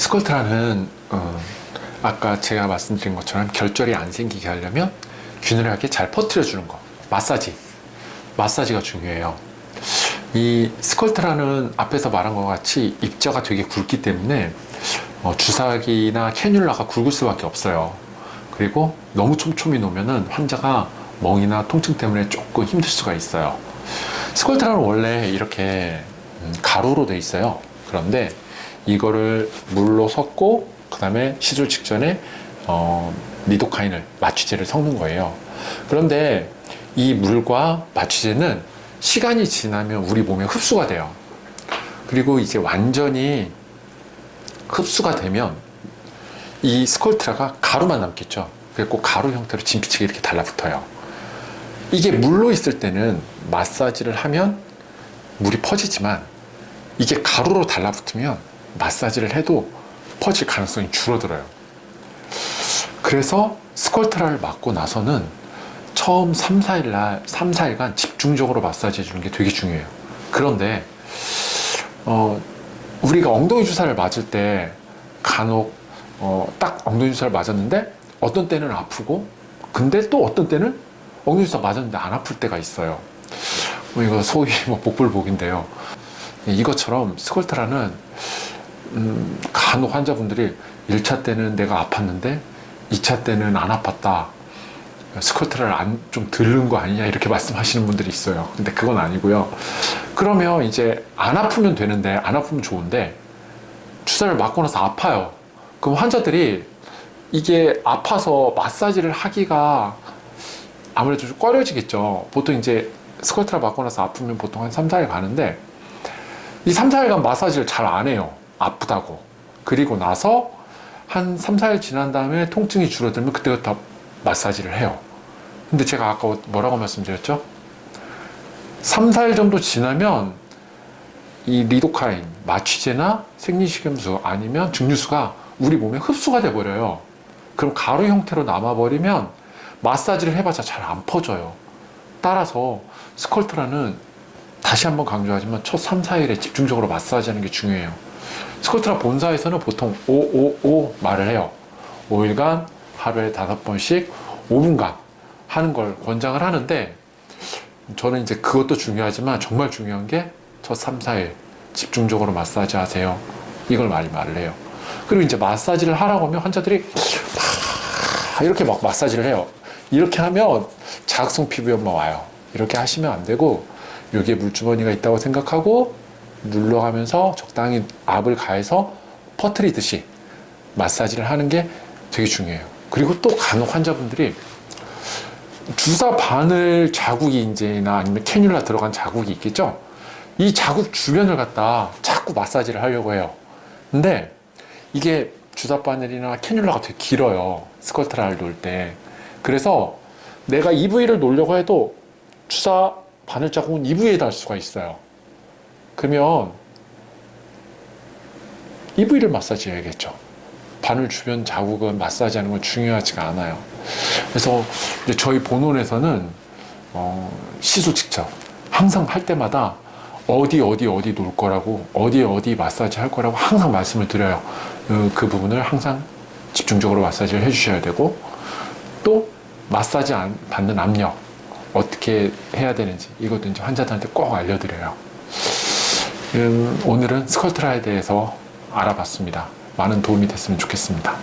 스컬트라는 어, 아까 제가 말씀드린 것처럼 결절이 안 생기게 하려면 균일하게 잘 퍼뜨려 주는 거. 마사지. 마사지가 중요해요. 이 스컬트라는 앞에서 말한 것 같이 입자가 되게 굵기 때문에 어, 주사기나 캐뉼라가 굵을 수밖에 없어요. 그리고 너무 촘촘히 놓으면은 환자가 멍이나 통증 때문에 조금 힘들 수가 있어요. 스컬트라는 원래 이렇게 음, 가루로 돼 있어요. 그런데 이거를 물로 섞고 그 다음에 시술 직전에 어, 리도카인을 마취제를 섞는 거예요. 그런데 이 물과 마취제는 시간이 지나면 우리 몸에 흡수가 돼요. 그리고 이제 완전히 흡수가 되면 이 스콜트라가 가루만 남겠죠. 그리고 가루 형태로 진피치게 이렇게 달라붙어요. 이게 물로 있을 때는 마사지를 하면 물이 퍼지지만 이게 가루로 달라붙으면 마사지를 해도 퍼질 가능성이 줄어들어요. 그래서 스컬트라를 맞고 나서는 처음 3, 4일 날, 3, 4일간 집중적으로 마사지 해주는 게 되게 중요해요. 그런데, 어, 우리가 엉덩이 주사를 맞을 때 간혹, 어, 딱 엉덩이 주사를 맞았는데 어떤 때는 아프고, 근데 또 어떤 때는 엉덩이 주사 맞았는데 안 아플 때가 있어요. 뭐 이거 소위 뭐 복불복인데요. 이것처럼 스컬트라는 음, 간혹 환자분들이 1차 때는 내가 아팠는데 2차 때는 안 아팠다. 스컬트라를 안, 좀 들른 거 아니냐 이렇게 말씀하시는 분들이 있어요. 근데 그건 아니고요. 그러면 이제 안 아프면 되는데 안 아프면 좋은데 주사를 맞고 나서 아파요. 그럼 환자들이 이게 아파서 마사지를 하기가 아무래도 좀 꺼려지겠죠. 보통 이제 스컬트라 맞고 나서 아프면 보통 한 3, 4일 가는데 이 3, 4일간 마사지를 잘 안 해요. 아프다고. 그리고 나서 한 3, 4일 지난 다음에 통증이 줄어들면 그때부터 마사지를 해요. 근데 제가 아까 뭐라고 말씀드렸죠? 3, 4일 정도 지나면 이 리도카인, 마취제나 생리식염수 아니면 증류수가 우리 몸에 흡수가 돼버려요. 그럼 가루 형태로 남아버리면 마사지를 해봤자 잘 안 퍼져요. 따라서 스컬트라는 다시 한번 강조하지만 첫 3, 4일에 집중적으로 마사지 하는 게 중요해요. 스컬트라 본사에서는 보통 5, 5, 5 말을 해요. 5일간 하루에 5번씩 5분간 하는 걸 권장을 하는데 저는 이제 그것도 중요하지만 정말 중요한 게 첫 3, 4일 집중적으로 마사지 하세요. 이걸 많이 말을 해요. 그리고 이제 마사지를 하라고 하면 환자들이 막 이렇게 막 마사지를 해요. 이렇게 하면 자극성 피부염만 와요. 이렇게 하시면 안 되고 여기에 물주머니가 있다고 생각하고 눌러가면서 적당히 압을 가해서 퍼트리듯이 마사지를 하는 게 되게 중요해요. 그리고 또 간혹 환자분들이 주사 바늘 자국이 이제나 아니면 캐뉼라 들어간 자국이 있겠죠? 이 자국 주변을 갖다 자꾸 마사지를 하려고 해요. 근데 이게 주사 바늘이나 캐뉼라가 되게 길어요. 스컬트라를 놓을 때. 그래서 내가 이 부위를 놓으려고 해도 주사 바늘 자국은 이 부위에 닿을 수가 있어요. 그러면 이 부위를 마사지 해야겠죠. 바늘 주변 자국은 마사지 하는 건 중요하지가 않아요. 그래서 저희 본원에서는 어, 시술 직접 항상 할 때마다 어디 어디 어디 놓을 거라고 어디 어디 마사지 할 거라고 항상 말씀을 드려요. 그, 그 부분을 항상 집중적으로 마사지를 해주셔야 되고 또 마사지 안, 받는 압력 어떻게 해야 되는지 이것도 이제 환자들한테 꼭 알려드려요. 음, 오늘은 스컬트라에 대해서 알아봤습니다. 많은 도움이 됐으면 좋겠습니다.